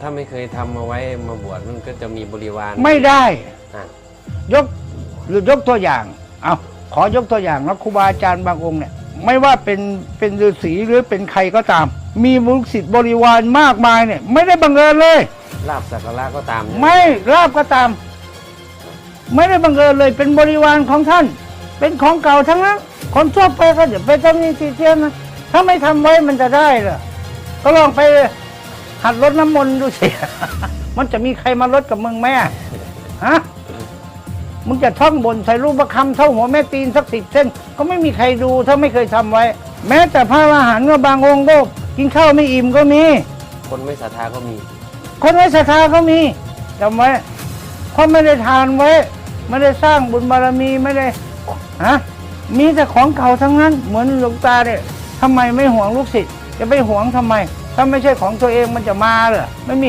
ถ้าไม่เคยทำมาไว้มาบวชมันก็จะมีบริวารไม่ได้อะยกหรือยกตัวอย่าง เอาขอยกตัวอย่างนะครูบาอาจารย์บางองค์เนี่ย ไม่ว่าเป็นเป็นฤาษีหรือเป็นใครก็ตาม มีมุขศิษย์บริวารมากมายเนี่ย ไม่ได้บังเอิญเลย ลาบสักการะก็ตามใช่หไม่ราบก็ตาม ไม่ได้บังเอิญเลยเป็นบริวารของท่าน เป็นของเก่าทั้งนั้นคนทั่วไปก็จะไปทำนี่ทีเทียนนะถ้าไม่ทำไว้มันจะได้เหรอก็ลองไป หัดรดน้ำมนต์ดูสิ มันจะมีใครมาลดกับมึงไหมอะฮะ มึงจะท่องบนใส่รูปประคำเท่าหัวแม่ตีนสักสิบเส้น ก็ไม่มีใครดูถ้าไม่เคยทำไว้ แม้แต่พระอรหันต์ก็บางองค์ก็กินข้าวไม่อิ่มก็มี คนไม่ศรัทธาก็มี คนไว้ศรัทธาก็มีจำไว้เพราะไม่ได้ทานไว้ ไม่ได้สร้างบุญบารมีไม่ได้ฮะมีแต่ของเก่าทั้งนั้น เหมือนหลวงตาเนี่ยทำไมไม่ห่วงลูกศิษย์จะไปห่วงทำไม ถ้าไม่ใช่ของตัวเองมันจะมาเหรอไม่มี